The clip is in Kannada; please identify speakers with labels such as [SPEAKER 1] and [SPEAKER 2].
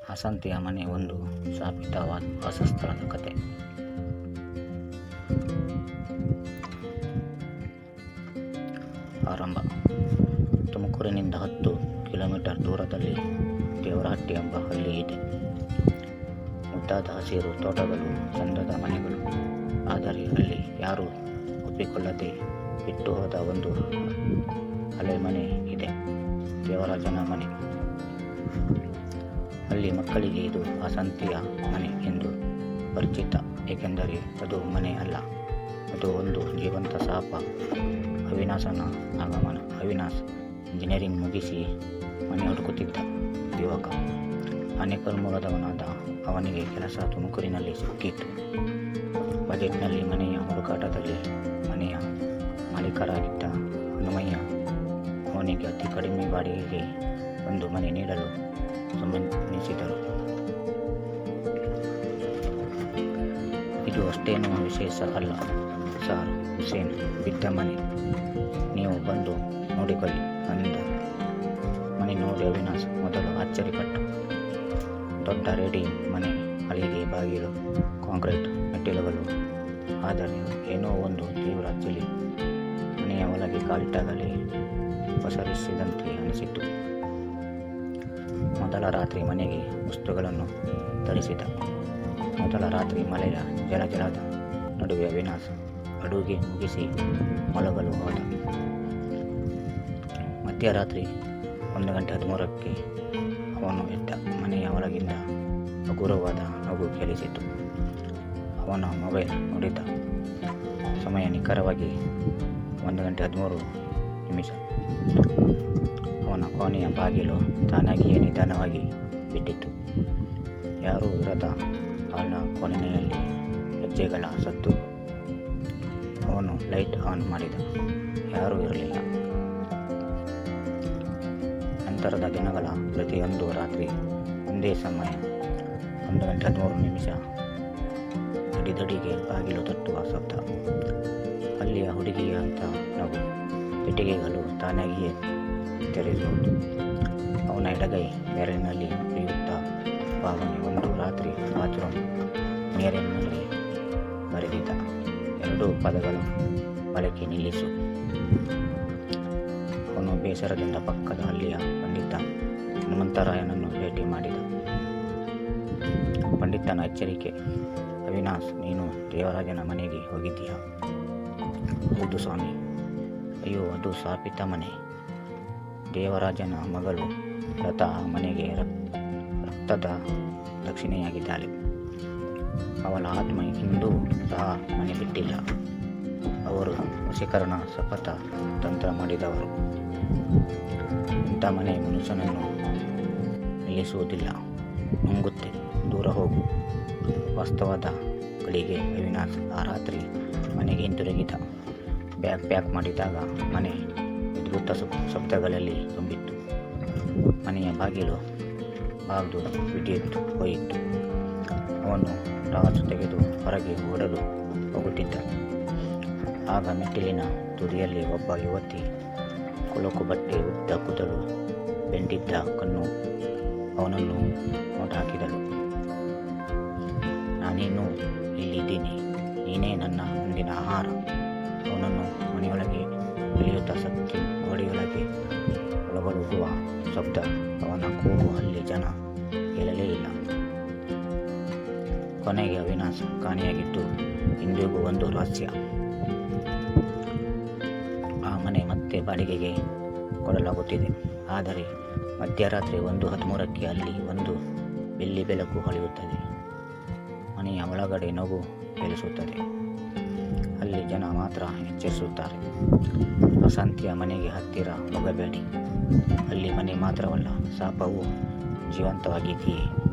[SPEAKER 1] ವಸಂತಿಯ ಮನೆ ಒಂದು ಸ್ಥಾಪಿತವಾದ ವಾಸಸ್ಥಳದ ಕತೆ. ಆರಂಭ. ತುಮಕೂರಿನಿಂದ ಹತ್ತು ಕಿಲೋಮೀಟರ್ ದೂರದಲ್ಲಿ ದೇವರಹಟ್ಟಿ ಎಂಬ ಹಳ್ಳಿ ಇದೆ. ಮುದ್ದಾದ ಹಸಿರು ತೋಟಗಳು, ಚಂದದ ಮನೆಗಳು. ಆದರೆ ಅಲ್ಲಿ ಯಾರೂ ಒಪ್ಪಿಕೊಳ್ಳದೆ ಬಿಟ್ಟು ಹೋದ ಒಂದು ಹಳೆ ಮನೆ ಇದೆ. ದೇವರಾಜನ ಮನೆ. ಅಲ್ಲಿ ಮಕ್ಕಳಿಗೆ ಇದು ವಸಂತಿಯ ಮನೆ ಎಂದು ಪರಿಚಿತ, ಏಕೆಂದರೆ ಅದು ಮನೆ ಅಲ್ಲ, ಅದು ಒಂದು ಜೀವಂತ ಶಾಪ ಅವಿನಾಶನ ಆಗಮನ, ಅವಿನಾಶ್ ಇಂಜಿನಿಯರಿಂಗ್ ಮುಗಿಸಿ ಮನೆ ಹುಡುಕುತ್ತಿದ್ದ ಯುವಕ. ಅನೇಕರು ಮೂಲದವನಾದ ಅವನಿಗೆ ಕೆಲಸ ತುಮಕೂರಿನಲ್ಲಿ ಸಿಕ್ಕಿತ್ತು ಬಜೆಟ್ನಲ್ಲಿ ಮನೆಯ ಹುಡುಕಾಟದಲ್ಲಿ ಮನೆಯ ಮಾಲೀಕರಾಗಿದ್ದ ಹನುಮಯ್ಯ, ಅವನಿಗೆ ಅತಿ ಕಡಿಮೆ ಬಾಡಿಗೆಗೆ ಒಂದು ಮನೆ ನೀಡಲು ಸಂಬಂಧಿಸಿದರು. ಇದು ಅಷ್ಟೇನೂ ವಿಶೇಷ ಅಲ್ಲ, ಸಾರ್ ಹುಸೇನ್. ಬಿದ್ದ ಮನೆ. ನೀವು ಬಂದು ನೋಡಿಕೊಳ್ಳಿ, ಅಂದ ಮನೆ ನೋಡಿ ಅವಿನಾಶ್ ಮೊದಲು ಆಶ್ಚರ್ಯಪಟ್ಟ. ದೊಡ್ಡ ರೆಡಿ ಮನೆ ಅಲ್ಲಿಗೆ ಬಾಗಿಲು, ಕಾಂಕ್ರೀಟ್, ಮೆಟ್ಟಿಲುಗಳು. ಆದರೆ ಏನೋ ಒಂದು ತೀವ್ರ ಚಳಿ ಮನೆಯ ಒಳಗೆ ಕಾಲಿಟ್ಟಾಗಲೇ ಪಸರಿಸಿದಂತೆ ಅನಿಸಿತು. ಮೊದಲ ರಾತ್ರಿ ಮನೆಗೆ ವಸ್ತುಗಳನ್ನು ತರಿಸಿದ. ಮೊದಲ ರಾತ್ರಿ ಮಳೆಯ ಜಲಜಲದ ನಡುವೆ ಅವಿನಾಶ ಅಡುಗೆ ಮುಗಿಸಿ ಮಲಗಲು ಹೋದ. ಮಧ್ಯರಾತ್ರಿ ಒಂದು ಗಂಟೆ ಹದಿಮೂರಕ್ಕೆ ಅವನು ಎದ್ದ. ಮನೆಯ ಒಳಗಿಂದ ಹಗುರವಾದ ನಗು ಕೇಳಿಸಿತು. ಅವನ ಮೊಬೈಲ್ ನೋಡಿದ. ಸಮಯ ನಿಖರವಾಗಿ ಒಂದು ಗಂಟೆ ಹದಿಮೂರು ನಿಮಿಷ. ಕೋಣೆಯ ಬಾಗಿಲು ತಾನಾಗಿಯೇ ನಿಧಾನವಾಗಿ ಬಿಟ್ಟಿತ್ತು. ಯಾರೂ ಇರದ ಅವನ ಕೊನೆಯಲ್ಲಿ ಹೆಜ್ಜೆಗಳ ಸತ್ತು ಅವನು ಲೈಟ್ ಆನ್ ಮಾಡಿದ. ಯಾರೂ ಇರಲಿಲ್ಲ. ನಂತರದ ದಿನಗಳ ಪ್ರತಿಯೊಂದು ರಾತ್ರಿ ಒಂದೇ ಸಮಯ, ಒಂದು ಗಂಟೆ ಹದಿಮೂರು ನಿಮಿಷ ದಡಿದಡಿಗೆ ಬಾಗಿಲು ತಟ್ಟುವ ಶಬ್ದ, ಅಲ್ಲಿಯ ಹುಡುಗಿಯ ಅಂತ ನಗು ಪೆಟ್ಟಿಗೆಗಳು ತಾನಾಗಿಯೇ ತೆರೆಯುವುದು ಅವನ ಎಡಗೈ ಬೆರಳಿನಲ್ಲಿ ಉರಿಯುತ್ತಾ ಭಾವನೆ ಒಂದು ರಾತ್ರಿ ಬಾತ್ರೂಮ್ ನೀರಿನಲ್ಲಿ ಬರೆದಿದ್ದ. ಎರಡೂ ಪದಗಳು ಬಳಕೆ ನಿಲ್ಲಿಸು. ಅವನು ಬೇಸರದಿಂದ ಪಕ್ಕದ ಹಳ್ಳಿಯ ಪಂಡಿತ ಹನುಮಂತರಾಯನನ್ನು ಭೇಟಿ ಮಾಡಿದ. ಪಂಡಿತನ ಎಚ್ಚರಿಕೆ, ಅವಿನಾಶ್, ನೀನು ದೇವರಾಜನ ಮನೆಗೆ ಹೋಗಿದ್ದೀಯಾ? ಹೌದು ಸ್ವಾಮಿ. ಅಯ್ಯೋ, ಅದು ಸ್ಥಾಪಿತ ಮನೆ. ದೇವರಾಜನ ಮಗಳು ಲತಾ ಮನೆಗೆ ರಕ್- ರಕ್ತದ ದಕ್ಷಿಣೆಯಾಗಿದ್ದಾಳೆ. ಅವಳ ಆತ್ಮ ಇಂದೂ ಸಹ ಮನೆ ಬಿಟ್ಟಿಲ್ಲ. ಅವರು ವಶೀಕರಣ ಸಪಥ ತಂತ್ರ ಮಾಡಿದವರು. ಇಂಥ ಮನೆ ಮನುಷ್ಯನನ್ನು ನಿಲ್ಲಿಸುವುದಿಲ್ಲ. ನುಂಗುತ್ತೆ, ದೂರ ಹೋಗು. ವಾಸ್ತವದ ಗಳಿಗೆ ಅವಿನಾಶ್ ಆ ರಾತ್ರಿ ಮನೆಗೆ ಹಿಂತಿರುಗಿದ. ಬ್ಯಾಗ್ ಪ್ಯಾಕ್ ಮಾಡಿದಾಗ ಮನೆ ಅದ್ಭುತ ಶಬ್- ಶಬ್ದಗಳಲ್ಲಿ ತುಂಬಿತ್ತು. ಮನೆಯ ಬಾಗಿಲು ಬಾಗಿದು ವಿದ್ಯುತ್ ಹೋಯಿತು. ಅವನು ಟಾರ್ಚ್ ತೆಗೆದು ಹೊರಗೆ ಓಡಲು ಹೋಗುತ್ತಿದ್ದ. ಆಗ ಮೆಟ್ಟಿಲಿನ ತುದಿಯಲ್ಲಿ ಒಬ್ಬ ಯುವತಿ ಕೊಳಕು ಬಟ್ಟೆ ಉದ್ದ ಕೂದಲು ಬೆಂಡಿದ್ದ ಕಣ್ಣು ಅವನನ್ನು ನೋಟ ಹಾಕಿದಳು ನಾನೇನು ಇಲ್ಲಿದ್ದೀನಿ. ನೀನೇ ನನ್ನ ಮುಂದಿನ ಆಹಾರ. ಅವನನ್ನು ಮನೆಯೊಳಗೆ ಬೆಳೆಯುತ್ತಾ ಗೋಡೆಯೊಳಗೆ ಒಳಗೊಳಗುವ ಶಬ್ದ ಅವನ ಕೂಗು ಅಲ್ಲಿ ಜನ ಕೇಳಲೇ ಇಲ್ಲ ಕೊನೆಗೆ ಅವಿನಾಶ ಕಾಣೆಯಾಗಿದ್ದು ಇಂದಿಗೂ ಒಂದು ರಹಸ್ಯ ಆ ಮನೆ ಮತ್ತೆ ಬಾಡಿಗೆಗೆ ಕೊಡಲಾಗುತ್ತಿದೆ ಆದರೆ ಮಧ್ಯರಾತ್ರಿ ಒಂದು ಹದಿಮೂರಕ್ಕೆ ಅಲ್ಲಿ ಒಂದು ಬೆಳ್ಳಿ ಬೆಳಕು ಹೊಳೆಯುತ್ತದೆ ಮನೆಯ ಒಳಗಡೆ ನಗು ಕೇಳಿಸುತ್ತದೆ ಅಲ್ಲಿ ಜನ ಮಾತ್ರ ಎಚ್ಚರಿಸುತ್ತಾರೆ. ವಸಂತಿಯ ಮನೆಗೆ ಹತ್ತಿರ ಹೋಗಬೇಡಿ. ಅಲ್ಲಿ ಮನೆ ಮಾತ್ರವಲ್ಲ ಶಾಪವು ಜೀವಂತವಾಗಿದೆಯೇ?